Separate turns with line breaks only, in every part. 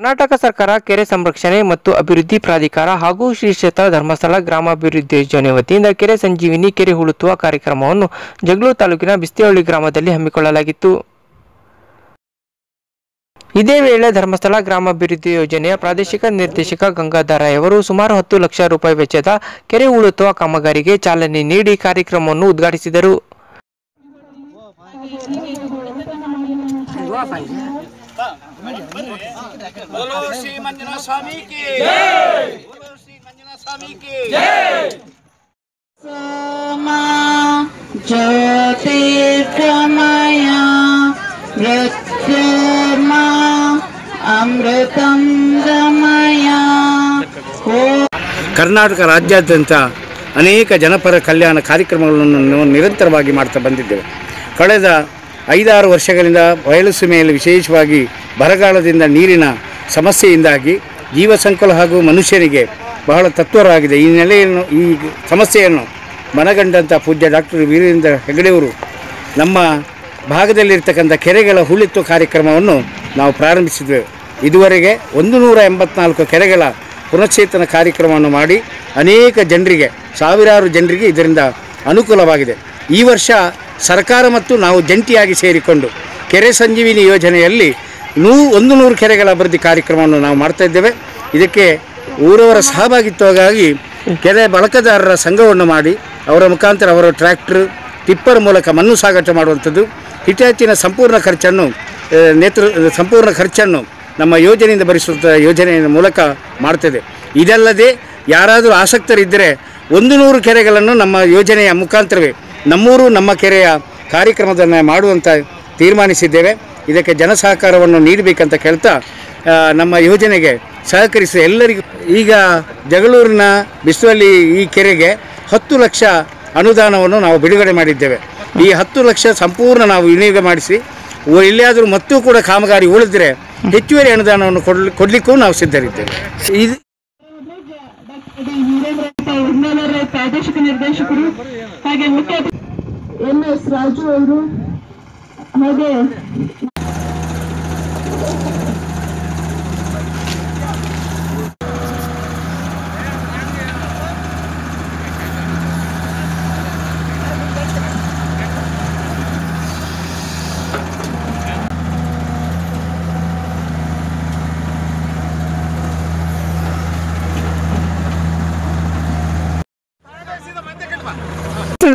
ಕರ್ನಾಟಕ ಸರ್ಕಾರ ಕೆರೆ ಸಂರಕ್ಷಣೆ ಮತ್ತು ಅಭಿವೃದ್ಧಿ ಪ್ರಾಧಿಕಾರ ಹಾಗೂ ಶ್ರೀ ಕ್ಷೇತ್ರ ಧರ್ಮಸ್ಥಳ ಗ್ರಾಮಾಭಿವೃದ್ಧಿ ಯೋಜನೆ ವತಿಯಿಂದ ಕೆರೆ ಸಂಜೀವಿನಿ, ಕೆರೆ ಹುಳುತ್ತುವ ಕಾರ್ಯಕ್ರಮವನ್ನು ಜಗಳೂರು ತಾಲೂಕಿನ ಬಿಸ್ತಿಹಳ್ಳಿ ಗ್ರಾಮದಲ್ಲಿ ಹಮ್ಮಿಕೊಳ್ಳಲಾಗಿತ್ತು. ಇದೇ ವೇಳೆ ಧರ್ಮಸ್ಥಳ ಗ್ರಾಮಾಭಿವೃದ್ಧಿ ಯೋಜನೆಯ ಪ್ರಾದೇಶಿಕ ನಿರ್ದೇಶಕ ಗಂಗಾಧರ ಅವರು ಸುಮಾರು ಹತ್ತು ಲಕ್ಷ ರೂಪಾಯಿ ವೆಚ್ಚದ ಕೆರೆ ಉಳುತ್ತುವ ಕಾಮಗಾರಿಗೆ ಚಾಲನೆ ನೀಡಿ ಕಾರ್ಯಕ್ರಮವನ್ನು ಉದ್ಘಾಟಿಸಿದರು.
बोलो श्री मंजुनाथ स्वामी की बोलो श्री मंजुनाथ स्वामी की
सोमा ज्योतिर्गमया मृत्युर्मा अमृतं गमया ॐ
ಕರ್ನಾಟಕ ರಾಜ್ಯಾದ್ಯಂತ ಅನೇಕ ಜನಪರ ಕಲ್ಯಾಣ ಕಾರ್ಯಕ್ರಮಗಳನ್ನು ನಾವು ನಿರಂತರವಾಗಿ ಮಾಡ್ತಾ ಬಂದಿದ್ದೇವೆ ಕಳೆದ ಐದಾರು ವರ್ಷಗಳಿಂದ ಬಯಲುಸೀಮೆಯಲ್ಲಿ ವಿಶೇಷವಾಗಿ ಬರಗಾಲದಿಂದ ನೀರಿನ ಸಮಸ್ಯೆಯಿಂದಾಗಿ ಜೀವ ಸಂಕುಲ ಹಾಗೂ ಮನುಷ್ಯನಿಗೆ ಬಹಳ ತತ್ವರಾಗಿದೆ. ಈ ನೆಲೆಯನ್ನು, ಈ ಸಮಸ್ಯೆಯನ್ನು ಮನಗಂಡಂಥ ಪೂಜ್ಯ ಡಾಕ್ಟರ್ ವೀರೇಂದ್ರ ಹೆಗಡೆಯವರು ನಮ್ಮ ಭಾಗದಲ್ಲಿರ್ತಕ್ಕಂಥ ಕೆರೆಗಳ ಹುಳಿತ್ತು ಕಾರ್ಯಕ್ರಮವನ್ನು ನಾವು ಪ್ರಾರಂಭಿಸಿದ್ದೇವೆ ಇದುವರೆಗೆ ಒಂದು ನೂರ ಎಂಬತ್ನಾಲ್ಕು ಕೆರೆಗಳ ಪುನಶ್ಚೇತನ ಕಾರ್ಯಕ್ರಮವನ್ನು ಮಾಡಿ ಅನೇಕ ಜನರಿಗೆ, ಸಾವಿರಾರು ಜನರಿಗೆ ಇದರಿಂದ ಅನುಕೂಲವಾಗಿದೆ. ಈ ವರ್ಷ ಸರ್ಕಾರ ಮತ್ತು ನಾವು ಜಂಟಿಯಾಗಿ ಸೇರಿಕೊಂಡು ಕೆರೆ ಸಂಜೀವಿನಿ ಯೋಜನೆಯಲ್ಲಿ ನೂ, ಒಂದು ನೂರು ಕೆರೆಗಳ ಅಭಿವೃದ್ಧಿ ಕಾರ್ಯಕ್ರಮವನ್ನು ನಾವು ಮಾಡ್ತಾ ಇದ್ದೇವೆ. ಇದಕ್ಕೆ ಊರವರ ಸಹಭಾಗಿತ್ವವಾಗಿ ಕೆರೆ ಬಳಕೆದಾರರ ಸಂಘವನ್ನು ಮಾಡಿ, ಅವರ ಮುಖಾಂತರ ಅವರ ಟ್ರ್ಯಾಕ್ಟ್ರ್, ಟಿಪ್ಪರ್ ಮೂಲಕ ಮಣ್ಣು ಸಾಗಾಟ ಮಾಡುವಂಥದ್ದು ಹಿಟಾಚಿನ ಸಂಪೂರ್ಣ ಖರ್ಚನ್ನು ನೇತೃ, ಸಂಪೂರ್ಣ ಖರ್ಚನ್ನು ನಮ್ಮ ಯೋಜನೆಯಿಂದ ಭರಿಸುವಂಥ ಯೋಜನೆಯ ಮೂಲಕ ಮಾಡ್ತದೆ ಇದಲ್ಲದೆ ಯಾರಾದರೂ ಆಸಕ್ತರಿದ್ದರೆ ಒಂದು ನೂರು ಕೆರೆಗಳನ್ನು ನಮ್ಮ ಯೋಜನೆಯ ಮುಖಾಂತರವೇ ನಮ್ಮೂರು, ನಮ್ಮ ಕೆರೆಯ ಕಾರ್ಯಕ್ರಮದನ್ನು ಮಾಡುವಂಥ ತೀರ್ಮಾನಿಸಿದ್ದೇವೆ. ಇದಕ್ಕೆ ಜನ ಸಹಕಾರವನ್ನು ನೀಡಬೇಕಂತ ಕೇಳ್ತಾ ನಮ್ಮ ಯೋಜನೆಗೆ ಸಹಕರಿಸಿದ ಎಲ್ಲರಿಗೂ ಈಗ ಜಗಳೂರಿನ ಬಿಸಿಲಲ್ಲಿ ಈ ಕೆರೆಗೆ ಹತ್ತು ಲಕ್ಷ ಅನುದಾನವನ್ನು ನಾವು ಬಿಡುಗಡೆ ಮಾಡಿದ್ದೇವೆ. ಈ ಹತ್ತು ಲಕ್ಷ ಸಂಪೂರ್ಣ ನಾವು ವಿನಿಯೋಗ ಮಾಡಿಸಿ ಎಲ್ಲಿಯಾದರೂ ಮತ್ತೂ ಕೂಡ ಕಾಮಗಾರಿ ಉಳಿದ್ರೆ ಹೆಚ್ಚುವರಿ ಅನುದಾನವನ್ನು ಕೊಡ್ಲಿ, ಕೊಡಲಿಕ್ಕೂ ನಾವು ಸಿದ್ಧರಿದ್ದೇವೆ. ಇದು
ಪ್ರಾದೇಶಿಕ ನಿರ್ದೇಶಕರು ಹಾಗೆ ಮುಖ್ಯ Emre Esracıoğlu.
Hadi.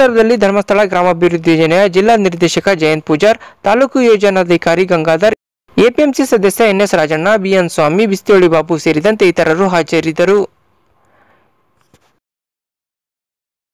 ಸಂದರ್ಭದಲ್ಲಿ ಧರ್ಮಸ್ಥಳ ಗ್ರಾಮಾಭಿವೃದ್ಧಿ ಯೋಜನೆಯ ಜಿಲ್ಲಾ ನಿರ್ದೇಶಕ ಜಯಂತ್ ಪೂಜಾರ್, ತಾಲೂಕು ಯೋಜನಾಧಿಕಾರಿ ಗಂಗಾಧರ್, ಎಪಿಎಂಸಿ ಸದಸ್ಯ N S Rajanna, B N Swami Bistoli Babu ಸೇರಿದಂತೆ ಇತರರು ಹಾಜರಿದ್ದರು.